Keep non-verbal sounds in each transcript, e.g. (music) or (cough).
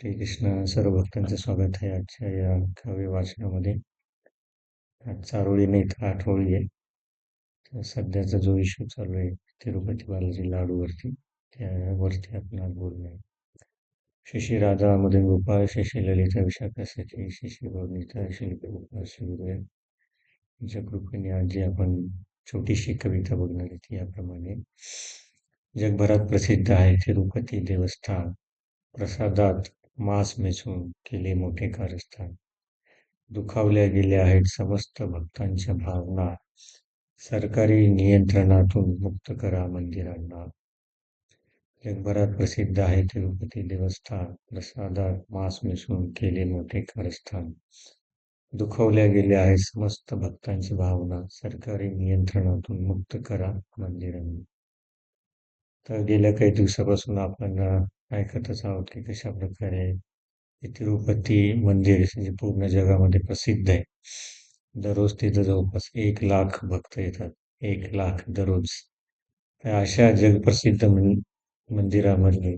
श्री कृष्ण सर्व भक्तांचं स्वागत आहे आजच्या या काव्य वाचनामध्ये. आज चारोळी नाहीत आठवळी आहे. तर सध्याचा जो इश्यू चालू आहे तिरुपती बालाजी लाडूवरती त्यावरती आपण आज बोलूया शशी राधा मदन गोपाळ शशी ललिता विशाखासाठी शशी भवनिता शिल्पी गोपाळ शिवदय यांच्या कृपेने आज जी आपण छोटीशी कविता बघणार आहे ती याप्रमाणे. जगभरात प्रसिद्ध आहे तिरुपती देवस्थान प्रसादात मास मिसळून केले मोठे कारस्थान. दुखावल्या गेल्या आहेत समस्त भक्तांच्या भावना. सरकारी नियंत्रणातून मुक्त करा मंदिरांना. जगभरात प्रसिद्ध आहे तिरुपती देवस्थान. प्रसादात मास मिसळून केले मोठे कारस्थान. दुखवल्या गेल्या आहेत समस्त भक्तांची भावना. सरकारी नियंत्रणातून मुक्त करा मंदिरांना. तर गेल्या काही दिवसापासून आपण ऐकतच आहोत? की कशा प्रकारे तिरुपती मंदिर म्हणजे पूर्ण जगामध्ये प्रसिद्ध आहे. दररोज तिथं जवळपास एक लाख भक्त येतात. एक लाख दररोज. अशा जगप्रसिद्ध मंदिरामध्ये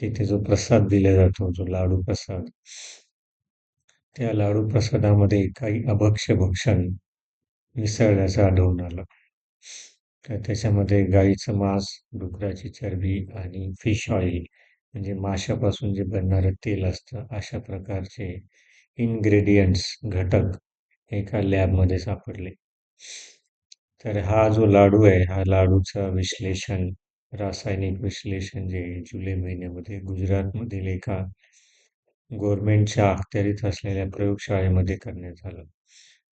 तिथे जो प्रसाद दिला जातो जो लाडू प्रसाद त्या लाडू प्रसादामध्ये काही अभक्ष भक्षण मिसळल्याचं आढळून आलं. तर त्याच्यामध्ये गाईचं मांस डुकराची चरबी आणि फिश ऑइल म्हणजे माशापासून जे बनणारं तेल असतं अशा प्रकारचे इन्ग्रेडियंट्स घटक एका लॅबमध्ये सापडले. तर हा जो लाडू आहे हा लाडूचं विश्लेषण रासायनिक विश्लेषण जे जुलै महिन्यामध्ये गुजरातमधील एका गव्हर्मेंटच्या अखत्यारीत असलेल्या प्रयोगशाळेमध्ये करण्यात आलं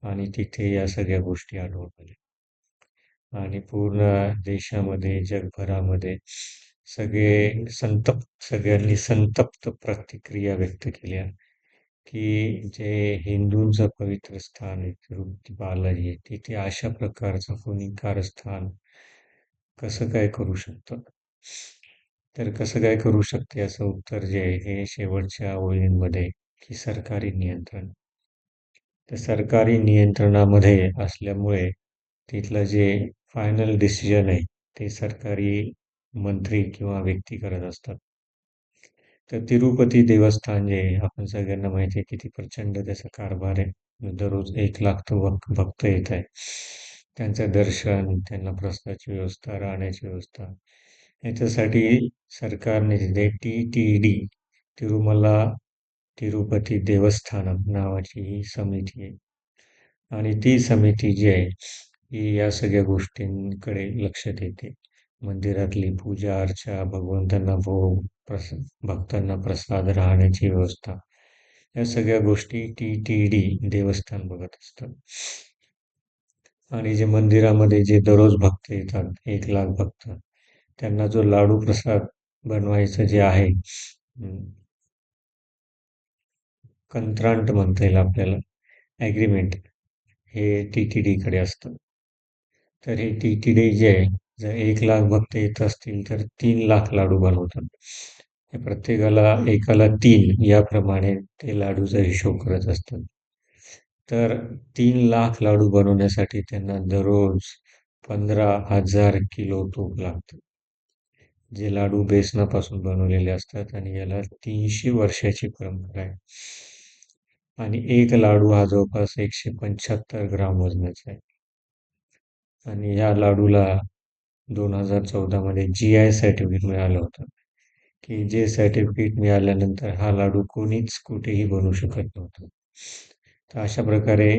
आणि तिथे या सगळ्या गोष्टी आढळून आल्या. आणि पूर्ण देशामध्ये जगभरामध्ये सगळे संतप्त सगळ्यांनी संतप्त प्रतिक्रिया व्यक्त केल्या की जे हिंदूंचं पवित्र स्थान आहे तिरुपती बालाजी तिथे अशा प्रकारचं कोणी कारस्थान कसं काय करू शकतं? तर कसं काय करू शकते असं उत्तर जे आहे हे शेवटच्या ओळींमध्ये की सरकारी नियंत्रण. तर सरकारी नियंत्रणामध्ये असल्यामुळे तिथलं जे फायनल डिसिजन आहे ते सरकारी मंत्री किंवा व्यक्ती करत असतात. तर तिरुपती देवस्थान जे आपण सगळ्यांना माहिती आहे किती प्रचंड त्याचा कारभार आहे. दररोज एक लाख तो भक्त येत आहे. त्यांचं दर्शन त्यांना प्रसादाची व्यवस्था राहण्याची व्यवस्था. याच्यासाठी सरकारने तिथे T T D Tirumala Tirupati Devasthanam नावाची ही समिती आहे. आणि ती समिती जी आहे ही या सगळ्या गोष्टींकडे लक्ष देते. मंदिरातली पूजा अर्चा भगवंतांना भोग प्रस भक्तांना प्रसाद राहण्याची व्यवस्था. या सगळ्या गोष्टी टी टी डी देवस्थान बघत असतात. आणि जे मंदिरामध्ये जे दररोज भक्त येतात एक लाख भक्त त्यांना जो लाडू प्रसाद बनवायचं जे आहे कंत्रांट म्हणता येईल आपल्याला ॲग्रीमेंट हे टी टी डीकडे असतं. तर हे टी टी डी जे आहे जर एक लाख भक्त येत असतील तर तीन लाख लाडू बनवतात. प्रत्येकाला एकाला तीन याप्रमाणे ते लाडूचा हिशोब करत असतात. तर तीन लाख लाडू बनवण्यासाठी त्यांना दररोज पंधरा हजार किलो तूप लागतं. जे लाडू बेसनापासून बनवलेले असतात आणि याला तीनशे वर्षाची परंपरा आहे. आणि एक लाडू हा जवळपास एकशे पंच्याहत्तर ग्राम वजनाचा आहे. आणि या लाडूला दोन हजार चौदामध्ये जी आय सर्टिफिकेट मिळालं होतं. की जे सर्टिफिकेट मिळाल्यानंतर हा लाडू कोणीच कुठेही बनवू शकत नव्हतं. तर अशा प्रकारे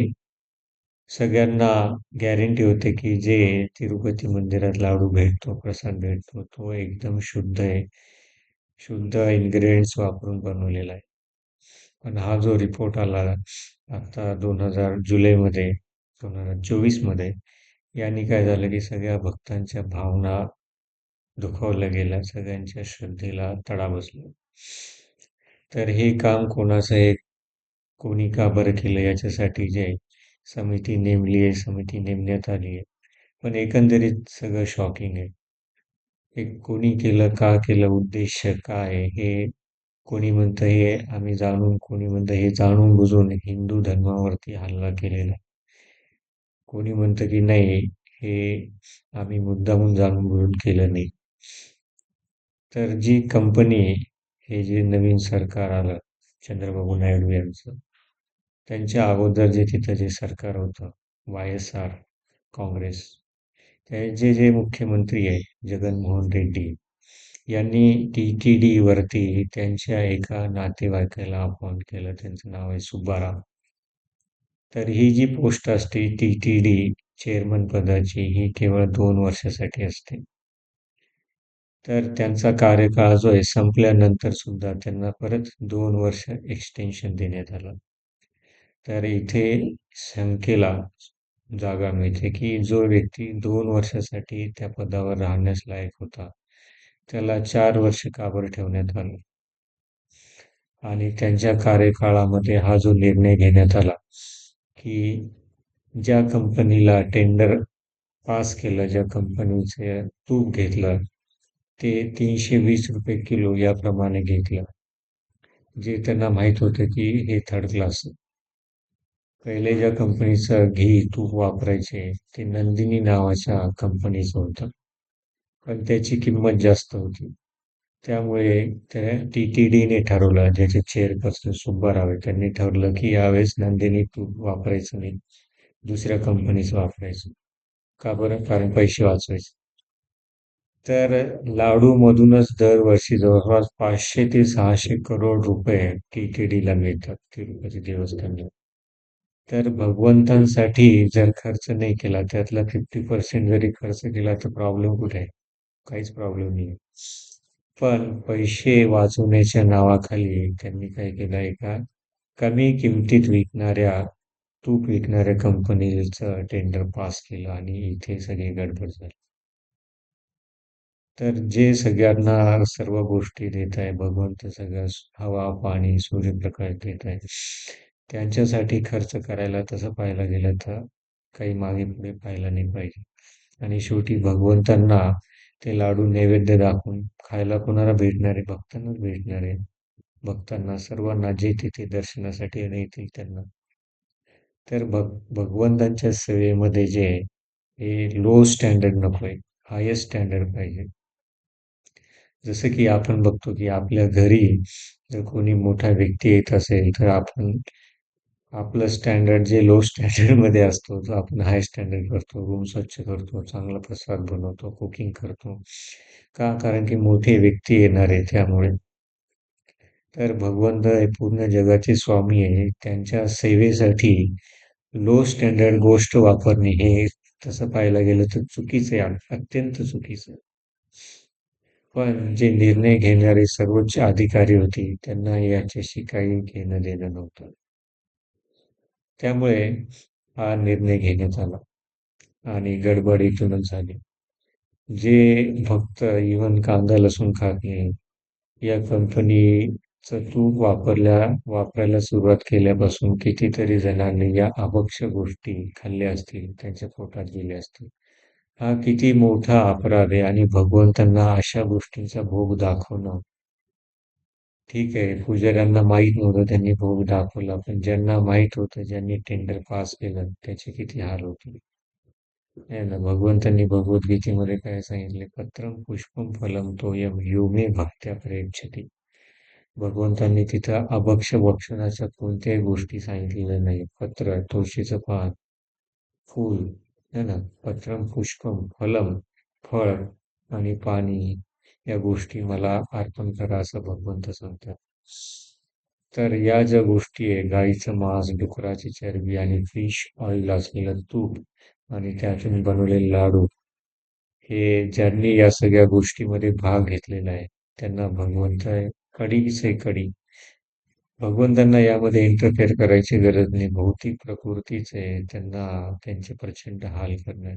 सगळ्यांना गॅरंटी होते की जे तिरुपती मंदिरात लाडू भेटतो प्रसाद भेटतो तो एकदम शुद्ध आहे. शुद्ध इन्ग्रेडियंट्स वापरून बनवलेला आहे. पण हा जो रिपोर्ट आला आता दोन हजार जुलैमध्ये दोन हजार चोवीसमध्ये यांनी काय झालं की सगळ्या भक्तांच्या भावना दुखावल्या गेल्या सगळ्यांच्या श्रद्धेला तडा बसला. तर हे काम कोणाचं एक कोणी का बरं केलं? याच्यासाठी जे समिती नेमली आहे समिती नेमण्यात आली आहे. पण एकंदरीत सगळं शॉकिंग आहे. हे कोणी केलं का केलं? उद्देश काय हे कोणी म्हणतं हे आम्ही जाणून कोणी म्हणतं हे जाणून बुजून हिंदू धर्मावरती हल्ला केलेला कोणी म्हणतं की नाही हे आम्ही मुद्दामून जाणून बुजून केलं नाही. तर जी कंपनी हे जे नवीन सरकार आलं चंद्रबाबू नायडू यांचं त्यांच्या अगोदर जे तिथं जे सरकार होतं वाय एस आर काँग्रेस त्यांचे जे मुख्यमंत्री आहे जगनमोहन रेड्डी यांनी टी टी डीवरती त्यांच्या एका नातेवाईकाला अपॉइंट केलं त्यांचं नाव आहे सुब्बाराम. तर ही जी पोस्ट असते टी टी डी चेअरमन पदाची ही केवळ दोन वर्षासाठी असते. तर त्यांचा कार्यकाळ जो आहे संपल्यानंतर सुद्धा त्यांना परत दोन वर्ष एक्सटेन्शन देण्यात आलं. तर इथे शंकेला जागा मिळते की जो व्यक्ती दोन वर्षासाठी त्या पदावर राहण्यास लायक होता त्याला चार वर्ष काबर ठेवण्यात आलं. आणि त्यांच्या कार्यकाळामध्ये हा जो निर्णय घेण्यात आला की ज्या कंपनीला टेंडर पास केलं ज्या कंपनीचे तूप घेतलं ते तीनशे वीस रुपये किलो याप्रमाणे घेतलं. जे त्यांना माहीत होतं की हे थर्ड क्लास पहिले ज्या कंपनीचं घी तूप वापरायचे ते नंदिनी नावाच्या कंपनीचं होतं. पण त्याची किंमत जास्त होती. त्यामुळे त्या टी टी डीने ठरवलं ज्याचे चेअरपर्सन सुब्बाराव आहे त्यांनी ठरवलं की यावेळेस नंदिनी तूप वापरायचं नाही दुसऱ्या कंपनीचं वापरायचं. का बरं? कारण पैसे वाचवायचे. तर लाडूमधूनच दरवर्षी जवळपास पाचशे ते सहाशे करोड रुपये टी टी डीला मिळतात तिरुपती देवस्थानला. तर भगवंतांसाठी जर खर्च नाही केला त्यातला फिफ्टी पर्सेंट जरी खर्च केला तर प्रॉब्लेम कुठे आहे? काहीच प्रॉब्लेम नाही पण पैसे वाचवण्याच्या नावाखाली त्यांनी काय केलं का कमी किमतीत विकणाऱ्या तूप विकणाऱ्या कंपनीचं टेंडर पास केलं आणि इथे सगळी गडबड झाली. तर जे सगळ्यांना सर्व गोष्टी देत आहे भगवंत सगळं हवा पाणी सूर्यप्रकाश देत आहे त्यांच्यासाठी खर्च करायला तसं पाहायला गेलं तर काही मागे पुढे पाहायला नाही पाहिजे. आणि शेवटी भगवंतांना ते लाडू नैवेद्य दाखवून खायला कोणाला भेटणारे भक्तांनाच भेटणारे भक्तांना सर्वांना जे तिथे दर्शनासाठी येतील त्यांना. तर भग भगवंतांच्या सेवेमध्ये जे हे लो स्टँडर्ड नको आहे हायेस्ट स्टँडर्ड पाहिजे. जसं की आपण बघतो की आपल्या घरी जर कोणी मोठा व्यक्ती येत असेल तर आपण आपलं स्टँडर्ड जे लो स्टँडर्डमध्ये असतो तो आपण हाय स्टँडर्ड करतो रूम स्वच्छ करतो चांगला प्रसाद बनवतो कुकिंग करतो. का? कारण की मोठे व्यक्ती येणार आहे त्यामुळे. तर भगवंत हे पूर्ण जगाचे स्वामी आहे. त्यांच्या सेवेसाठी लो स्टँडर्ड गोष्ट वापरणे हे तसं पाहायला गेलं तर चुकीचं आहे. अत्यंत चुकीचं पण जे निर्णय घेणारे सर्वोच्च अधिकारी होते त्यांना याच्याशी काही घेणं देणं नव्हतं. त्यामुळे हा निर्णय घेण्यात आला आणि गडबड इथूनच झाली. जे भक्त इव्हन कांदा लसूण खात नाही या कंपनीचं तूप वापरल्या वापरायला सुरुवात केल्यापासून कितीतरी जणांनी या अभक्ष गोष्टी खाल्ल्या असतील त्यांच्या पोटात गेल्या असतील. हा किती मोठा अपराध आहे आणि भगवंतांना अशा गोष्टींचा भोग दाखवणं ठीक आहे. पुजाऱ्यांना माहीत नव्हतं त्यांनी भोग दाखवला. पण ज्यांना माहीत होतं ज्यांनी टेंडर पास केलं त्याचे किती हाल होतील ना भगवंतांनी भगवद्गीतेमध्ये काय सांगितले? पत्रम पुष्पम फलम तोयम योमे भक्त्या प्रेक्षती. भगवंतांनी तिथं अभक्ष भक्षणाच्या कोणत्याही गोष्टी सांगितलेल्या नाही पत्र तुळशीचं पान फूल है ना पत्रम पुष्पम फलम फळ आणि पाणी. या गोष्टी मला अर्पण करा असं भगवंत सांगतात. तर या ज्या गोष्टी आहे गाईचं मांस डुकराची चरबी आणि फिश ऑइल असलेलं तूप आणि त्यातून बनवलेले लाडू हे ज्यांनी या सगळ्या गोष्टीमध्ये भाग घेतलेला आहे त्यांना भगवंत कडीच आहे कडी भगवंतांना यामध्ये इंटरफेअर करायची गरज नाही भौतिक प्रकृतीच आहे त्यांना त्यांचे प्रचंड हाल करणार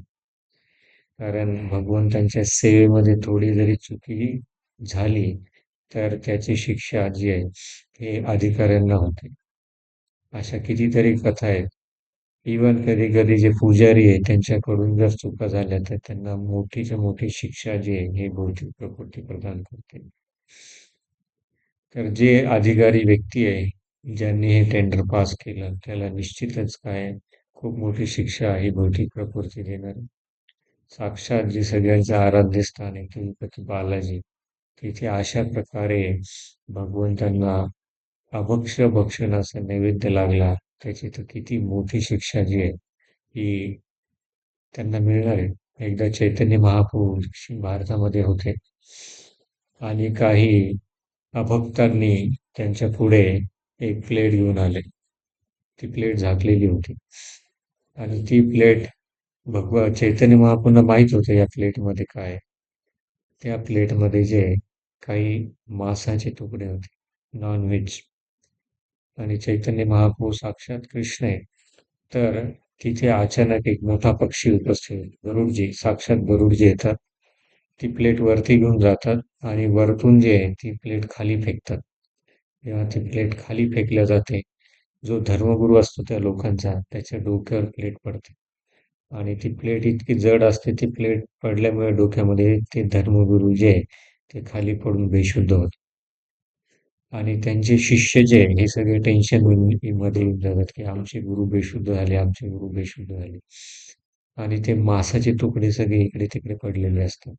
कारण भगवंतांच्या सेवेमध्ये थोडी जरी चुकी झाली तर त्याची शिक्षा जी आहे हे अधिकाऱ्यांना होते. अशा कितीतरी कथा आहेत. इवन कधी कधी जे पुजारी आहे त्यांच्याकडून जर चुका झाल्या तर त्यांना मोठीच्या मोठी शिक्षा जी आहे हे भौतिक प्रकृती प्रदान करते. तर जे अधिकारी व्यक्ती आहे ज्यांनी हे टेंडर पास केलं त्याला निश्चितच काय खूप मोठी शिक्षा ही भौतिक प्रकृती देणार. साक्षात जी सगळ्यांचं आराध्य स्थान आहे तिरुपती बालाजी. तिथे अशा प्रकारे भगवंतांना अभक्ष भक्षणाचा नैवेद्य लागला. त्याची तर किती मोठी शिक्षा जी आहे ही त्यांना मिळणार आहे. एकदा चैतन्य महापूर दक्षिण भारतामध्ये होते. आणि काही अभक्तांनी त्यांच्या पुढे एक प्लेट घेऊन आले. ती प्लेट झाकलेली होती. आणि ती प्लेट भगवा चैतन्य महापुन्हा माहीत होते या प्लेटमध्ये काय त्या प्लेटमध्ये जे काही मांसाचे तुकडे होते नॉनव्हेज आणि चैतन्य महाप्रभू साक्षात कृष्ण आहे. तर तिथे अचानक एक मोठा पक्षी उपस्थित गरुडजी साक्षात गरुडजी येतात. ती प्लेट वरती घेऊन जातात आणि वरतून जे आहे ती प्लेट खाली फेकतात. जेव्हा ती प्लेट खाली फेकल्या जाते जो धर्मगुरू असतो त्या लोकांचा त्याच्या डोक्यावर प्लेट पडते. आणि ती प्लेट इतकी जड असते ती प्लेट पडल्यामुळे डोक्यामध्ये ते धर्मगुरू जे आहे ते खाली पडून बेशुद्ध होत आणि त्यांचे शिष्य जे आहे, हे सगळे टेन्शनमध्ये येऊन जातात की आमचे गुरु बेशुद्ध झाले आमचे गुरु बेशुद्ध झाले. आणि ते मासाचे तुकडे सगळे इकडे तिकडे पडलेले असतात.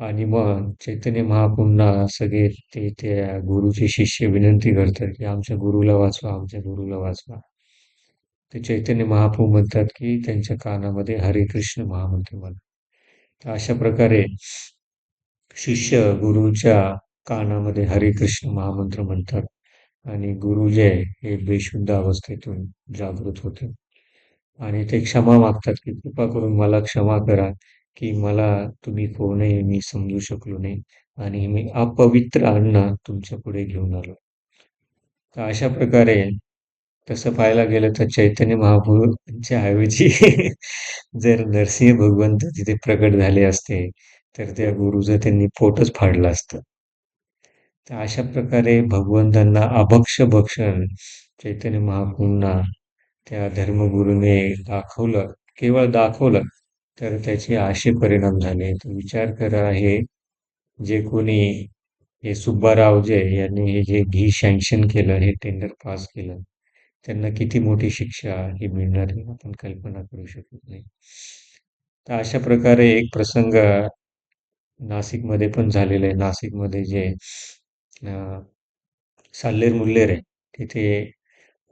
आणि मग चैतन्य महापुन्हा सगळे ते त्या गुरुचे शिष्य विनंती करतात की आमच्या गुरुला वाचवा आमच्या गुरुला वाचवा. ते चैतन्य महाप्रभू म्हणतात की त्यांच्या कानामध्ये हरे कृष्ण महामंत्र म्हणा. तर अशा प्रकारे शिष्य गुरुच्या कानामध्ये हरे कृष्ण महामंत्र म्हणतात आणि गुरुजय हे बेशुद्ध अवस्थेतून जागृत होते. आणि ते क्षमा मागतात की कृपा करून मला क्षमा करा की मला तुम्ही कोणही मी समजू शकलो नाही आणि मी अपवित्र अन्न तुमच्यापुढे घेऊन आलो. तर अशा प्रकारे तसं पाहायला गेलं तर चैतन्य महाप्रभूंच्या ऐवजी (laughs) जर नरसिंह भगवंत तिथे प्रकट झाले असते तर त्या गुरुचं त्यांनी पोटच फाडलं असतं. तर अशा प्रकारे भगवंतांना अभक्ष भक्षण चैतन्य महाप्रभूंना त्या धर्मगुरूने दाखवलं केवळ दाखवलं तर त्याचे असे परिणाम झाले. तर विचार करा हे जे कोणी हे सुब्बाराव जे यांनी हे जे घी सँक्शन केलं हे टेंडर पास केलं त्यांना किती मोठी शिक्षा ही मिळणार आहे आपण कल्पना करू शकत नाही. तर अशा प्रकारे एक प्रसंग नाशिकमध्ये पण झालेला आहे. नाशिकमध्ये जे साल्लेर मुल्लेर आहे तिथे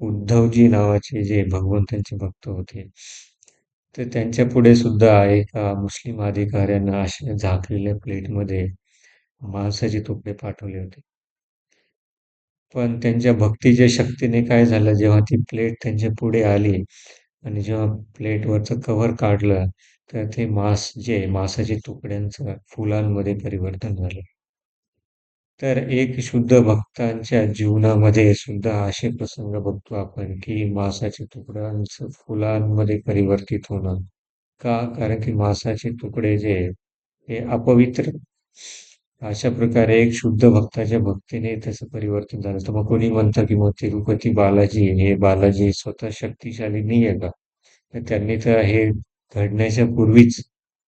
उद्धवजी नावाचे जे भगवंतांचे भक्त होते तर त्यांच्या पुढे सुद्धा एका मुस्लिम अधिकाऱ्यांना अशा झाकलेल्या प्लेटमध्ये मांसाचे तुकडे पाठवले होते. पण त्यांच्या भक्तीच्या शक्तीने काय झालं जेव्हा ती प्लेट त्यांच्या पुढे आली आणि जेव्हा प्लेटवरचं कव्हर काढलं तर ते मांस जे मांसाचे तुकड्यांचं फुलांमध्ये परिवर्तन झालं. तर एक शुद्ध भक्तांच्या जीवनामध्ये सुद्धा असे प्रसंग बघतो आपण की मांसाचे तुकड्यांचं फुलांमध्ये परिवर्तित होणं. का? कारण की मांसाचे तुकडे जे हे अपवित्र. अशा प्रकारे एक शुद्ध भक्ताच्या भक्तीने त्याचं परिवर्तन झालं. तर मग कोणी म्हणतं की मग तिरुपती बालाजी हे बालाजी स्वतः शक्तिशाली नाही आहे का? तर त्यांनी तर हे घडण्याच्या पूर्वीच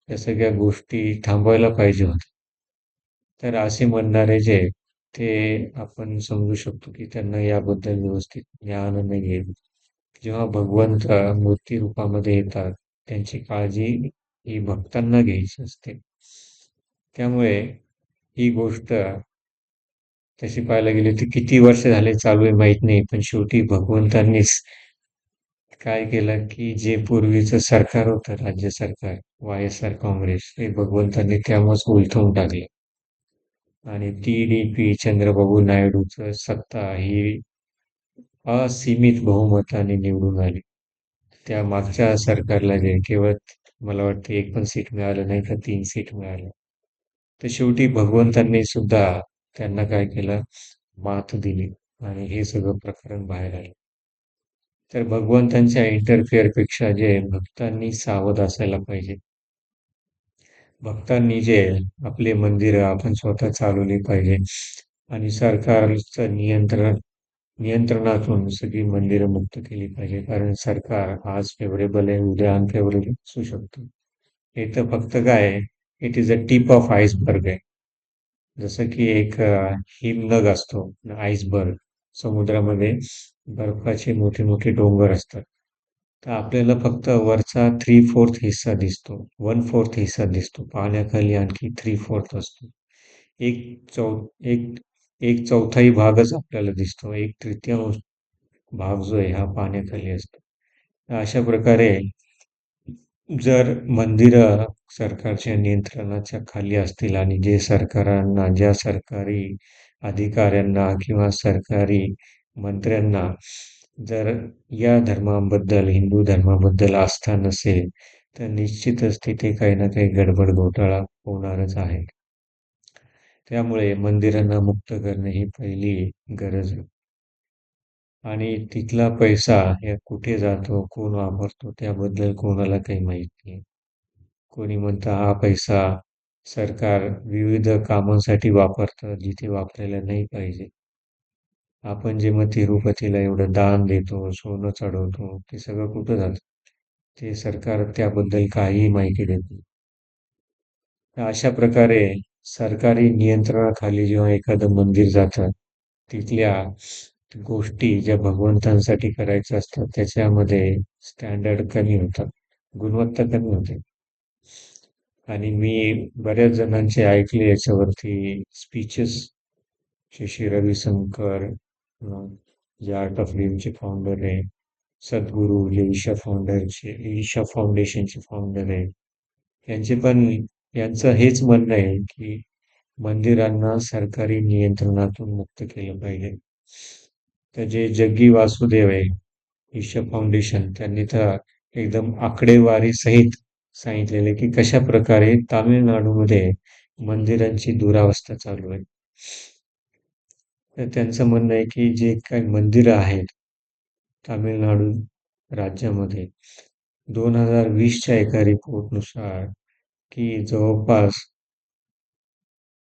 या सगळ्या गोष्टी थांबवायला पाहिजे होत्या. तर असे म्हणणारे जे ते आपण समजू शकतो की त्यांना याबद्दल व्यवस्थित ज्ञान नाही आहे. जेव्हा भगवंत मूर्ती रूपामध्ये येतात त्यांची काळजी ही भक्तांना घ्यायची असते. त्यामुळे ही गोष्ट तशी पाहायला गेली तर किती वर्ष झाले चालू आहे माहीत नाही पण शेवटी भगवंतांनीच काय केलं की जे पूर्वीचं सरकार होतं राज्य सरकार वाय एस आर काँग्रेस हे भगवंतांनी त्यामुळेच उलथवून टाकले. आणि टी डी पी चंद्रबाबू नायडूचं सत्ता ही असीमित बहुमताने निवडून आली. त्या मागच्या सरकारला जे केवळ मला वाटतं एक पण सीट मिळालं नाही तर तीन सीट मिळालं. तर शेवटी भगवंतांनी सुद्धा त्यांना काय केलं? मात दिली आणि हे सगळं प्रकरण बाहेर आलं. तर भगवंतांच्या इंटरफिअरपेक्षा जे भक्तांनी सावध असायला पाहिजे. भक्तांनी जे आपले मंदिर आपण स्वतः चालवली पाहिजे आणि सरकारचं नियंत्रण नियंत्रणातून सगळी मंदिरं मुक्त केली पाहिजे. कारण सरकार आज फेवरेबल आहे उद्या अनफेवरेबल असू शकतो. हे तर फक्त काय it is a tip of iceberg आहे. जसं की एक हिमनग असतो आईसबर्ग समुद्रामध्ये बर्फाचे मोठे मोठे डोंगर असतात. तर आपल्याला फक्त वरचा थ्री फोर्थ हिस्सा दिसतो वन फोर्थ हिस्सा दिसतो. पाण्याखाली आणखी थ्री फोर्थ असतो. एक चौ एक एक चौथाई भागच आपल्याला दिसतो. एक तृतीयांश भाग जो आहे हा पाण्याखाली असतो. अशा प्रकारे जर मंदिरं सरकारच्या नियंत्रणाच्या खाली असतील आणि जे सरकारांना ज्या सरकारी अधिकाऱ्यांना किंवा सरकारी मंत्र्यांना जर या धर्माबद्दल हिंदू धर्माबद्दल आस्था नसेल तर निश्चितच तिथे काही ना काही गडबड घोटाळा होणारच आहे. त्यामुळे मंदिरांना मुक्त करणे ही पहिली गरज आहे. आणि तिथला पैसा या कुठे जातो कोण वापरतो त्याबद्दल कोणाला काही माहीत नाही. कोणी म्हणतं हा पैसा सरकार विविध कामांसाठी वापरतं जिथे वापरायला नाही पाहिजे. आपण जे मग तिरुपतीला एवढं दान देतो सोनं चढवतो ते सगळं कुठं जातं? ते सरकार त्याबद्दल काहीही माहिती देत नाही. अशा प्रकारे सरकारी नियंत्रणाखाली जेव्हा एखादं मंदिर जातं तिथल्या गोष्टी ज्या भगवंतांसाठी करायच्या असतात त्याच्यामध्ये स्टँडर्ड कमी होतात गुणवत्ता कमी होते. आणि मी बऱ्याच जणांचे ऐकले याच्यावरती स्पीचेस श्री रविशंकर जे आर्ट ऑफ लिव्हचे फाउंडर आहे सद्गुरू जे ईशा फाउंडरचे ईशा फाउंडेशनचे फाउंडर आहे. यांचे पण यांचं हेच म्हणणं आहे की मंदिरांना सरकारी नियंत्रणातून मुक्त केलं पाहिजे. तर जे जग्गी वासुदेव आहे ईशा फाउंडेशन त्यांनी तर एकदम आकडेवारी सहित सांगितलेले की कशा प्रकारे तामिळनाडूमध्ये मंदिरांची दुरावस्था चालू आहे. तर त्यांचं म्हणणं आहे की जे काही मंदिरं आहेत तामिळनाडू राज्यामध्ये दोन हजार वीसच्या एका रिपोर्टनुसार की जवळपास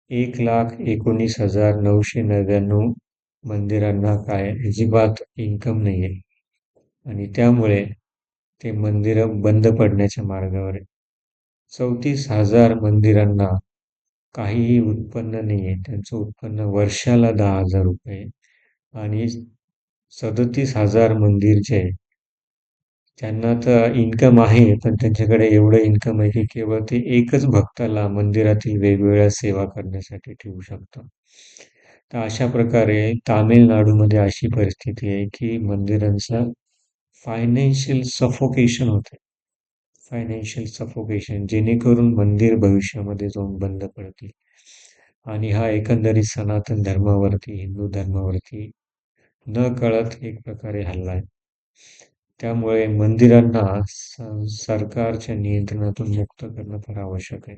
एक लाख एकोणीस हजार नऊशे नव्याण्णव मंदिरांना काय अजिबात इन्कम नाही आहे आणि त्यामुळे ते मंदिरं बंद पडण्याच्या मार्गावर आहे. चौतीस हजार मंदिरांना काहीही उत्पन्न नाही आहे त्यांचं उत्पन्न वर्षाला दहा हजार रुपये आणि सदतीस हजार मंदिर जे त्यांना तर इन्कम आहे पण त्यांच्याकडे एवढं इन्कम आहे की केवळ ते एकच भक्ताला मंदिरातील वेगवेगळ्या सेवा करण्यासाठी ठेवू शकतं तर अशा प्रकारे तामिळनाडूमध्ये अशी परिस्थिती आहे की मंदिरांचं फायनान्शियल सफोकेशन होते. फायनान्शियल सफोकेशन जेणेकरून मंदिर भविष्यामध्ये जाऊन बंद पडतील. आणि हा एकंदरीत सनातन धर्मावरती हिंदू धर्मावरती न कळत एक प्रकारे हल्ला आहे. त्यामुळे मंदिरांना सरकारच्या नियंत्रणातून मुक्त करणं फार आवश्यक आहे.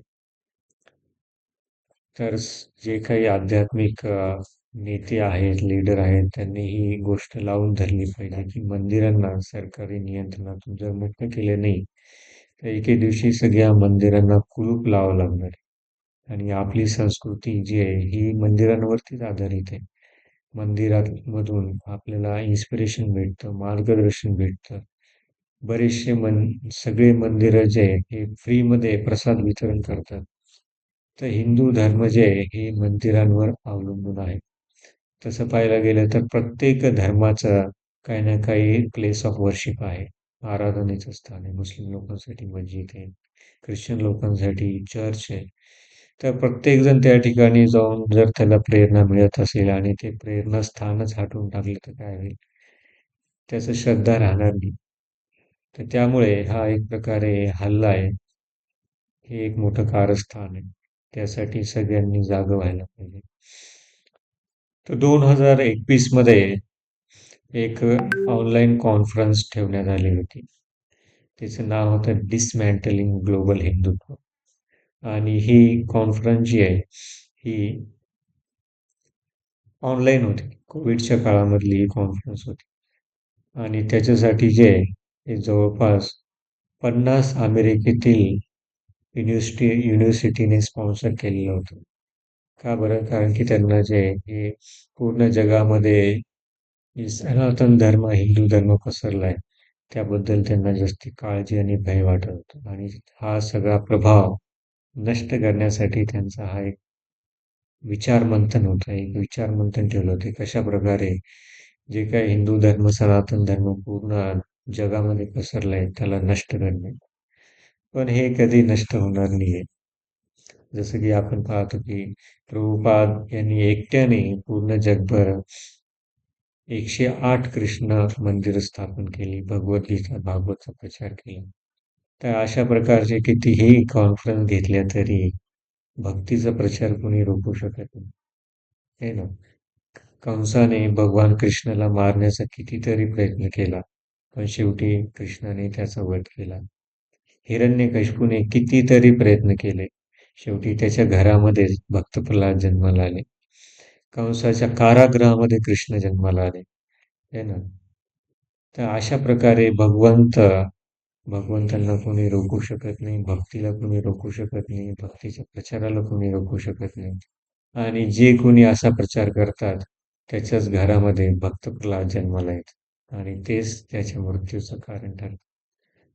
तर जे काही आध्यात्मिक नेते आहेत लीडर आहेत त्यांनी ही गोष्ट लावून धरली पाहिजे की मंदिरांना सरकारी नियंत्रणातून जर मुक्त केले नाही तर एके दिवशी सगळ्या मंदिरांना कुलूप लावावं लागणार. आणि आपली संस्कृती जी आहे ही मंदिरांवरतीच आधारित आहे. मंदिरामधून आपल्याला इन्स्पिरेशन भेटतं मार्गदर्शन भेटतं. बरेचसे मन सगळे मंदिरं जे हे फ्रीमध्ये प्रसाद वितरण करतात. तर हिंदू धर्म जे आहे हे मंदिरांवर अवलंबून आहे. तसं पाहायला गेलं तर प्रत्येक धर्माचं काही ना काही प्लेस ऑफ वर्शिप आहे. आराधनेचं स्थान आहे. मुस्लिम लोकांसाठी मस्जिद आहे. ख्रिश्चन लोकांसाठी चर्च आहे. तर प्रत्येकजण त्या ठिकाणी जाऊन जर त्याला प्रेरणा मिळत असेल आणि ते प्रेरणा स्थानच हटवून टाकलं तर काय होईल? त्याचं श्रद्धा राहणार नाही. तर त्यामुळे हा एक प्रकारे हल्ला आहे. हे एक मोठं कारस्थान आहे. त्यासाठी सगळ्यांनी जागं व्हायला पाहिजे. तर दोन हजार एकवीसमध्ये एक ऑनलाईन कॉन्फरन्स ठेवण्यात आली होती. तिचं नाव होतं डिसमॅन्टलिंग ग्लोबल हिंदुत्व आणि ही कॉन्फरन्स जी आहे ही ऑनलाईन होती. कोविडच्या काळामधली ही कॉन्फरन्स होती. आणि त्याच्यासाठी जे हे जवळपास पन्नास अमेरिकेतील युनिव्हर्सिटी युनिव्हर्सिटीने स्पॉन्सर केलेलं होतं. का बरं? कारण की त्यांना जे हे पूर्ण जगामध्ये सनातन धर्म हिंदू धर्म पसरला आहे त्याबद्दल त्यांना जास्ती काळजी आणि भय वाटत होतं. आणि हा सगळा प्रभाव नष्ट करण्यासाठी त्यांचा हा एक विचार मंथन होतं. एक विचार मंथन ठेवलं होते. कशा प्रकारे जे काही हिंदू धर्म सनातन धर्म पूर्ण जगामध्ये पसरलाय त्याला नष्ट करणे. पण हे कधी नष्ट होणार नाही जसं की आपण पाहतो की प्रभुपाद यांनी एकट्याने पूर्ण जगभर एकशे आठ कृष्ण मंदिर स्थापन केली भगवद्गीता भागवतचा प्रचार केला. तर अशा प्रकारचे कितीही कॉन्फरन्स घेतल्या तरी भक्तीचा प्रचार कोणी रोखू शकत नाही. हे ना? कंसाने भगवान कृष्णाला मारण्याचा कितीतरी प्रयत्न केला पण शेवटी कृष्णाने त्याचा वध केला. हिरण्यकशिपूने कितीतरी प्रयत्न केले. शेवटी त्याच्या घरामध्येच भक्त प्रल्हाद जन्माला आले. कंसाच्या कारागृहामध्ये कृष्ण जन्माला आले. है ना तर अशा प्रकारे भगवंत भगवंतांना कोणी रोखू शकत नाही भक्तीला कोणी रोखू शकत नाही भक्तीच्या प्रचाराला कोणी रोखू शकत नाही. आणि जे कोणी असा प्रचार करतात त्याच्याच घरामध्ये भक्त प्रल्हाद जन्माला येत आणि तेच त्याच्या मृत्यूचं कारण ठरतं.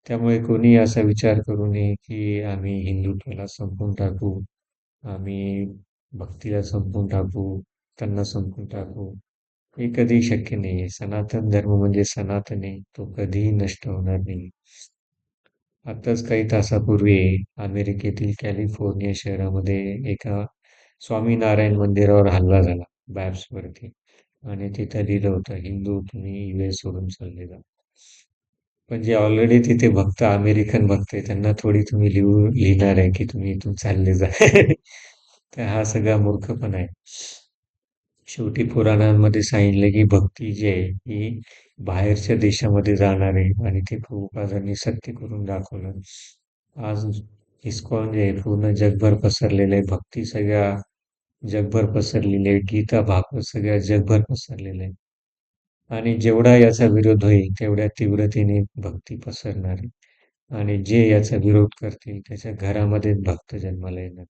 त्यामुळे कोणी असा विचार करू नये की आम्ही हिंदुत्वाला संपून टाकू आम्ही भक्तीला संपून टाकू त्यांना संपून टाकू. हे कधी शक्य नाही सनातन धर्म म्हणजे सनातन आहे तो कधीही नष्ट होणार नाही. आत्ताच काही तासापूर्वी अमेरिकेतील कॅलिफोर्निया शहरामध्ये एका स्वामीनारायण मंदिरावर हल्ला झाला बॅब्सवरती आणि तिथं लिहिलं होतं हिंदू तुम्ही वेळ सोडून चालले जा. पण जे ऑलरेडी तिथे भक्त अमेरिकन भक्त आहे. त्यांना थोडी तुम्ही लिहू लिहिणार आहे की तुम्ही इथून चालले जा. (laughs) तर हा सगळा मूर्खपणा आहे. शेवटी पुराणांमध्ये सांगितलं की भक्ती जी आहे ही बाहेरच्या देशामध्ये जाणार आहे आणि ते प्रभुपादांनी सत्य करून दाखवलं. आज इस्कॉन जे आहे पूर्ण जगभर पसरलेलं आहे. भक्ती सगळ्या जगभर पसरलेली आहे. गीता भागवत सगळ्या जगभर पसरलेलं आहे. आणि जेवढा याचा विरोध होईल तेवढ्या तीव्रतेने भक्ती पसरणार आणि जे याचा विरोध करतील त्याच्या घरामध्ये भक्त जन्माला येणार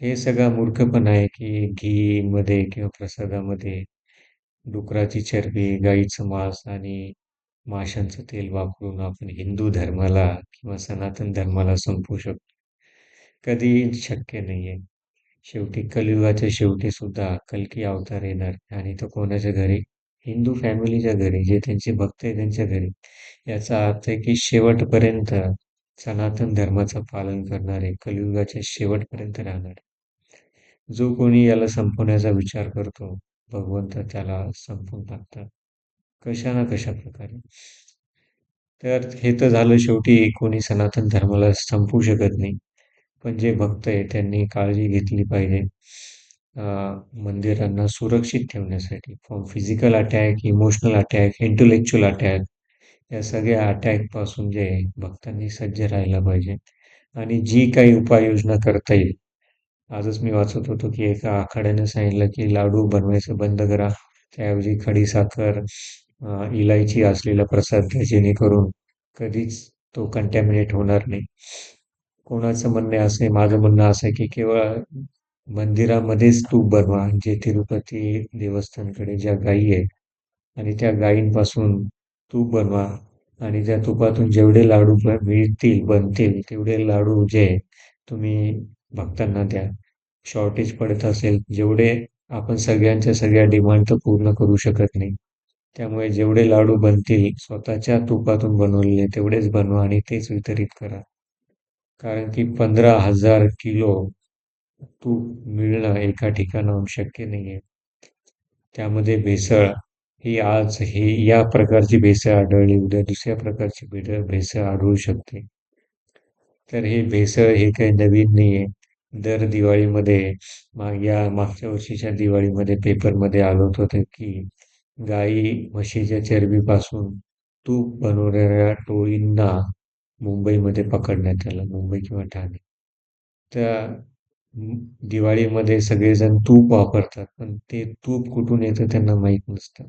हे सगळा मूर्खपण आहे की घी मध्ये किंवा प्रसादामध्ये डुकराची चरबी गाईचं मांस आणि माशांचं तेल वापरून आपण हिंदू धर्माला किंवा सनातन धर्माला संपवू शकतो. कधी शक्य नाहीये. शेवटी कलियुगाच्या शेवटी सुद्धा कलकी अवतार येणार आणि तो कोणाच्या घरी? हिंदू फॅमिलीच्या घरी जे त्यांचे भक्त आहे त्यांच्या घरी याचा अर्थ आहे की शेवटपर्यंत सनातन धर्माचं पालन करणारे कलियुगाच्या शेवटपर्यंत राहणारे. जो कोणी याला संपवण्याचा विचार करतो भगवंत त्याला संपवून टाकतात. कशा ना कशा प्रकारे. तर हे तर झालं शेवटी कोणी सनातन धर्माला संपवू शकत नाही. पण जे भक्त आहे त्यांनी काळजी घेतली पाहिजे. मंदिरांना सुरक्षित ठेवण्यासाठी. From physical attack emotional attack intellectual attack या सगळ्या अटॅकपासून जे भक्तांनी सज्ज राहायला पाहिजे. आणि जी काही उपाययोजना करता येईल. आजच मी वाचत होतो की एका आखाड्याने सांगितलं की लाडू बनवायचं बंद करा. त्याऐवजी खडी साखर इलायची असलेला प्रसाद घ्या जेणेकरून कधीच तो कंटॅमिनेट होणार नाही. कोणाचं म्हणणं असं आहे माझं म्हणणं असं आहे की केवळ मंदिरामध्येच तूप बनवा जे तिरुपती देवस्थानकडे ज्या गायी आहेत आणि त्या गायींपासून तूप बनवा आणि त्या तुपातून जेवढे लाडू मिळतील बनतील तेवढे लाडू जे तुम्ही भक्तांना द्या. शॉर्टेज पडत असेल जेवढे आपण सगळ्यांच्या सगळ्या डिमांड तर पूर्ण करू शकत नाही. त्यामुळे जेवढे लाडू बनतील स्वतःच्या तुपातून बनवलेले तेवढेच बनवा आणि तेच वितरित करा. कारण की पंधरा हजार किलो तूप मिळणं एका ठिकाणाहून शक्य नाहीये. त्यामध्ये भेसळ ही आज ही या प्रकारची भेसळ आढळली उद्या दुसऱ्या प्रकारची भेसळ आढळू शकते. तर हे भेसळ हे काही नवीन नाहीये. दर दिवाळीमध्ये माग या मागच्या वर्षीच्या दिवाळीमध्ये पेपरमध्ये आलं होतं की गाई म्हशीच्या चरबीपासून तूप बनवणाऱ्या टोळींना मुंबईमध्ये पकडण्यात आलं मुंबई किंवा ठाणे. तर दिवाळीमध्ये सगळेजण तूप वापरतात पण ते तूप कुठून येतं त्यांना माहीत नसतं.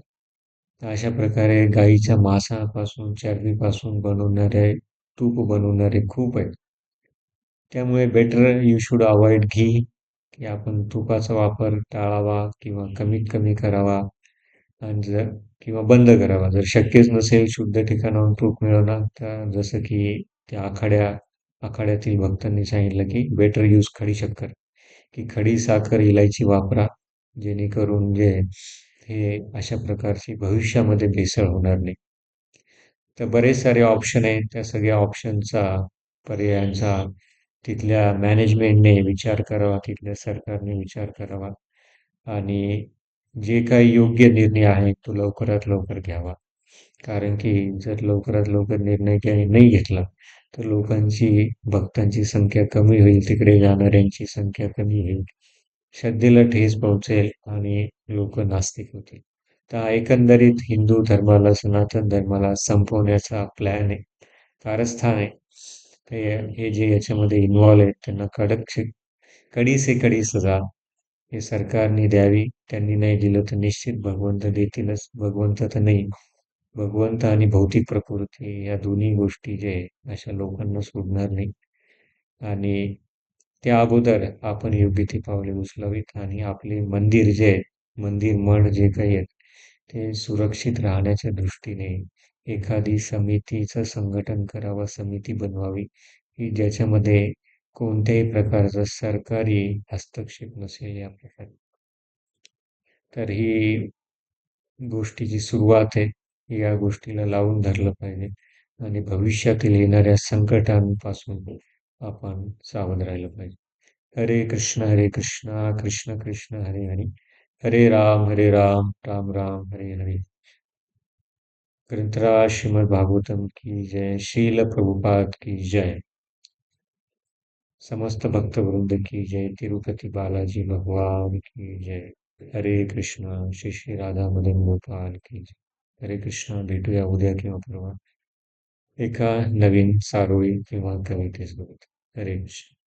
अशा प्रकारे गाईच्या मांसापासून चरबीपासून बनवणारे तूप बनवणारे खूप आहेत. त्यामुळे better you should avoid ghee की आपण तुपाचा वापर टाळावा किंवा कमीत कमी करावा आणि जर किंवा बंद करावा. जर शक्यच नसेल शुद्ध ठिकाणाहून तूप मिळवणं तर जसं की त्या आखाड्या आखाड्यातील भक्तांनी सांगितलं की बेटर यूज खडी शक्कर. की खडी साखर इलायची वापरा जेणेकरून जे हे अशा प्रकारची भविष्यामध्ये भेसळ होणार नाही. तर बरेच सारे ऑप्शन आहेत. त्या सगळ्या ऑप्शनचा पर्यायांचा तिथल्या मॅनेजमेंटने विचार करावा तिथल्या सरकारने विचार करावा आणि जे काही योग्य निर्णय आहे तो लवकरात लवकर घ्यावा. कारण की जर लवकरात लवकर निर्णय नाही घेतला तर लोकांची भक्तांची संख्या कमी होईल तिकडे जाणाऱ्यांची संख्या कमी होईल. श्रद्धेला ठेस पोहोचेल आणि लोक नास्तिक होतील. तर एकंदरीत हिंदू धर्माला सनातन धर्माला संपवण्याचा प्लॅन आहे. कारस्थान आहे. ते हे जे याच्यामध्ये इन्व्हॉल्व आहेत त्यांना कडक कडी से कडी सजा. हे सरकारने द्यावी. त्यांनी नाही दिलं तर निश्चित भगवंत देतीलच. भगवंत तर नाही. भगवंत आणि भौतिक प्रकृती या दोन्ही गोष्टी जे अशा लोकांना सोडणार नाही. आणि त्या अगोदर आपण योग्य ती पावले उचलावीत आणि आपले मंदिर जे मंदिर मठ जे काही आहेत ते सुरक्षित राहण्याच्या दृष्टीने एखादी समितीचं संघटन करावं समिती बनवावी की ज्याच्यामध्ये कोणत्याही प्रकारचा सरकारी हस्तक्षेप नसेल या प्रकारे. तर ही गोष्टीची सुरुवात आहे. या गोष्टीला लावून धरलं पाहिजे. आणि भविष्यातील येणाऱ्या संकटांपासून आपण सावध राहिलं पाहिजे. हरे कृष्ण हरे कृष्ण कृष्ण कृष्ण हरे हरे. हरे राम हरे राम राम राम हरे हरे. ग्रंथरा श्रीमद भागवतम की जय. शील प्रभुपाद की जय. समस्त भक्तवृंद की जय. तिरुपति बालाजी भगवान की जय. हरे कृष्ण श्री श्री राधा मदन गोपाल की जय. हरे कृष्णा भेटूया उद्या किंवा परवा. एका नवीन सारोळी किंवा कवितेसोबत हरे कृष्ण.